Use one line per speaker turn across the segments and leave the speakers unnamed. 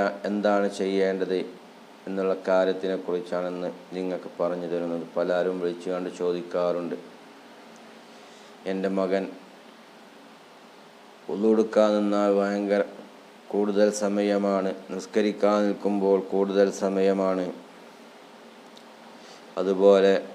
എന്താണ് ചെയ്യേണ്ടത് എന്നുള്ള കാര്യത്തിനെ കുറിച്ചാണെന്ന് നിങ്ങൾക്ക് പറഞ്ഞു തരുന്നത്. പലരും വിളിച്ചു കണ്ട് ചോദിക്കാറുണ്ട്. എന്റെ മകൻ ഉള്ളുടുക്കാൻ നിന്നാൽ ഭയങ്കര കൂടുതൽ സമയമാണ്. നിസ്കരിക്കാൻ നിൽക്കുമ്പോൾ കൂടുതൽ സമയമാണ്. അതുപോലെ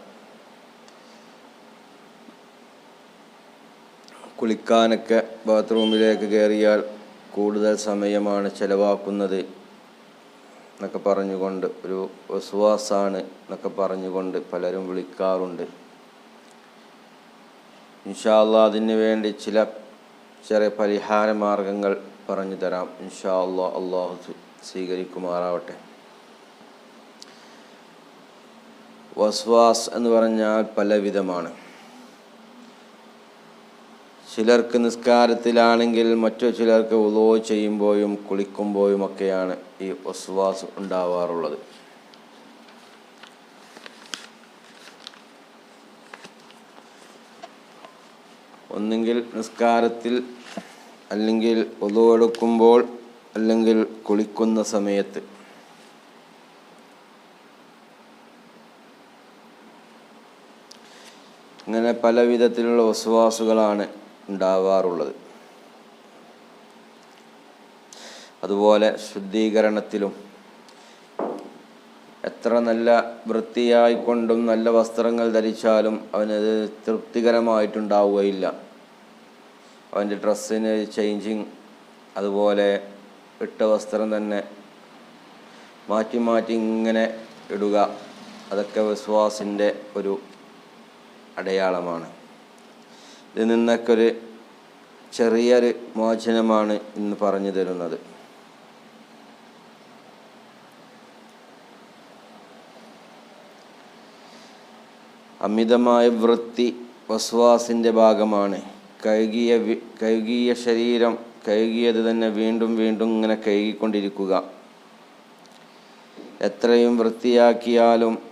കുളിക്കാനൊക്കെ ബാത്റൂമിലേക്ക് കയറിയാൽ കൂടുതൽ സമയമാണ് ചിലവാക്കുന്നത് എന്നൊക്കെ പറഞ്ഞുകൊണ്ട് ഒരു വിശ്വാസാണ് എന്നൊക്കെ പറഞ്ഞുകൊണ്ട് പലരും വിളിക്കാറുണ്ട്. ഇൻഷാല്ല അതിന് വേണ്ടി ചില ചെറിയ പരിഹാര മാർഗങ്ങൾ പറഞ്ഞു തരാം. ഇൻഷാ അള്ളാ അള്ളാഹു സ്വീകരിക്കുമാറാവട്ടെ. വസ്വാസ് എന്ന് പറഞ്ഞാൽ പലവിധമാണ്. ചിലർക്ക് നിസ്കാരത്തിലാണെങ്കിൽ മറ്റു ചിലർക്ക് ഉലോ ചെയ്യുമ്പോഴും കുളിക്കുമ്പോഴും ഒക്കെയാണ് ഈ ഒസ്വാസ് ഉണ്ടാവാറുള്ളത്. ഒന്നുകിൽ നിസ്കാരത്തിൽ അല്ലെങ്കിൽ ഉലോ എടുക്കുമ്പോൾ അല്ലെങ്കിൽ കുളിക്കുന്ന സമയത്ത്. ഇങ്ങനെ പല വിധത്തിലുള്ള വസ്വാസുകളാണ് ഉണ്ടാവാറുള്ളത്. അതുപോലെ ശുദ്ധീകരണത്തിലും എത്ര നല്ല വൃത്തിയായിക്കൊണ്ടും നല്ല വസ്ത്രങ്ങൾ ധരിച്ചാലും അവനത് തൃപ്തികരമായിട്ടുണ്ടാവുകയില്ല. അവന്റെ ഡ്രസ്സിന് ചേഞ്ചിങ് അതുപോലെ ഇട്ട വസ്ത്രം തന്നെ മാറ്റി മാറ്റി ഇങ്ങനെ ഇടുക അതൊക്കെ വിശ്വാസിന്റെ ഒരു അടയാളമാണ്. ഇതിൽ നിന്നൊക്കെ ഒരു ചെറിയൊരു മോചനമാണ് ഇന്ന് പറഞ്ഞു തരുന്നത്. അമിതമായ വൃത്തി വസ്വാസിന്റെ ഭാഗമാണ്. കഴുകിയ കഴുകിയ ശരീരം കഴുകിയത് തന്നെ വീണ്ടും വീണ്ടും ഇങ്ങനെ കഴുകിക്കൊണ്ടിരിക്കുക. എത്രയും വൃത്തിയാക്കിയാലും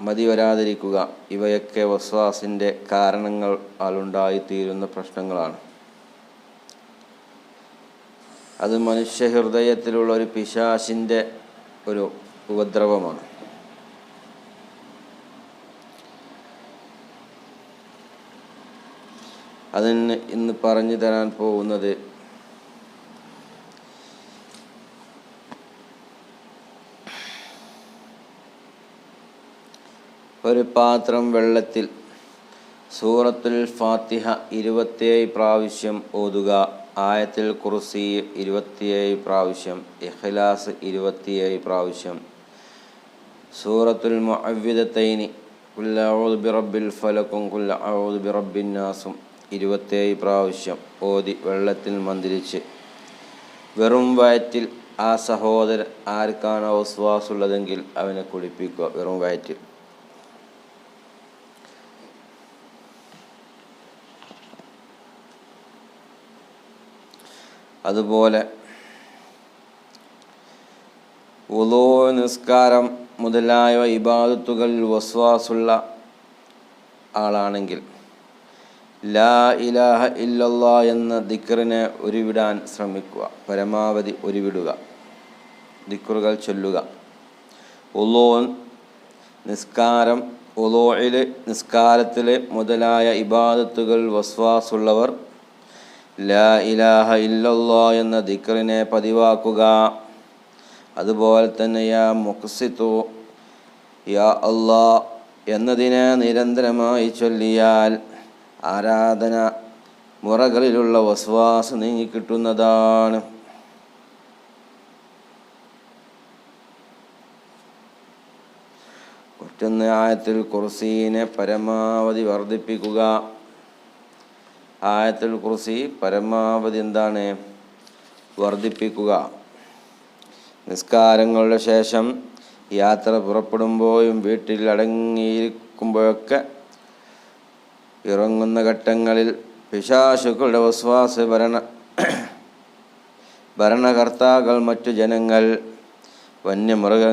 മതി വരാതിരിക്കുക ഇവയൊക്കെ വസ്വാസിന്റെ കാരണങ്ങൾ അലുണ്ടായിത്തീരുന്ന പ്രശ്നങ്ങളാണ്. അത് മനുഷ്യ ഹൃദയത്തിലുള്ള ഒരു പിശാശിന്റെ ഒരു ഉപദ്രവമാണ്. അതിന് ഇന്ന് പറഞ്ഞു തരാൻ പോകുന്നത് ഒരു പാത്രം വെള്ളത്തിൽ. സൂറത്തുൽ ഫാത്തിഹ ഇരുപത്തിയേഴ് പ്രാവശ്യം ഓതുക. ആയത്തിൽ കുർസി ഇരുപത്തിയേഴ് പ്രാവശ്യം. ഇഖ്ലാസ് ഇരുപത്തിയേഴ് പ്രാവശ്യം. സൂറത്തുൽ മുഅവ്വിദത്തൈനി കുല്ല ഔദു ബിറബ്ബിൽ ഫലക്കും കുല്ല ഔദു ബിറബ്ബിൻ നാസും. ഇരുപത്തേഴ് പ്രാവശ്യം ഓതി വെള്ളത്തിൽ മന്ദിരിച്ച് വെറും വയറ്റിൽ ആ സഹോദരൻ ആർക്കാണ് വിശ്വാസമുള്ളതെങ്കിൽ അവനെ കുടിപ്പിക്കുക. വെറും വയറ്റിൽ. അതുപോലെ ഉദോ നിസ്കാരം മുതലായ ഇബാദത്തുകളിൽ വസ്വാസുള്ള ആളാണെങ്കിൽ ലാ ഇലാഹ ഇല്ലല്ലാ എന്ന ദിക്റിനെ ഒരുവിടാൻ ശ്രമിക്കുക. പരമാവധി ഒരുവിടുക ദിക്റുകൾ ചൊല്ലുക. ഉലോൻ നിസ്കാരം ഉലോയിൽ നിസ്കാരത്തിൽ മുതലായ ഇബാദത്തുകൾ വസ്വാസുള്ളവർ ലാ ഇലാഹ ഇല്ലല്ലാ എന്ന ദിക്റിനെ പതിവാക്കുക. അതുപോലെ തന്നെ യാ മുക്സിത്തു യാ അള്ളാ എന്നതിനെ നിരന്തരമായി ചൊല്ലിയാൽ ആരാധന മുറകളിലുള്ള വസ്വാസ് നീങ്ങിക്കിട്ടുന്നതാണ്. മറ്റൊന്ന് ആയത്തിൽ കുർസീനെ പരമാവധി വർദ്ധിപ്പിക്കുക. ആയത്തിൽ കുറിസി പരമാവധി എന്താണ് വർദ്ധിപ്പിക്കുക. നിസ്കാരങ്ങളുടെ ശേഷം യാത്ര പുറപ്പെടുമ്പോഴും വീട്ടിൽ അടങ്ങിയിരിക്കുമ്പോഴൊക്കെ ഇറങ്ങുന്ന ഘട്ടങ്ങളിൽ പിശാശുക്കളുടെ വസ്വാസ ഭരണ ഭരണകർത്താക്കൾ മറ്റു ജനങ്ങൾ വന്യമൃഗങ്ങൾ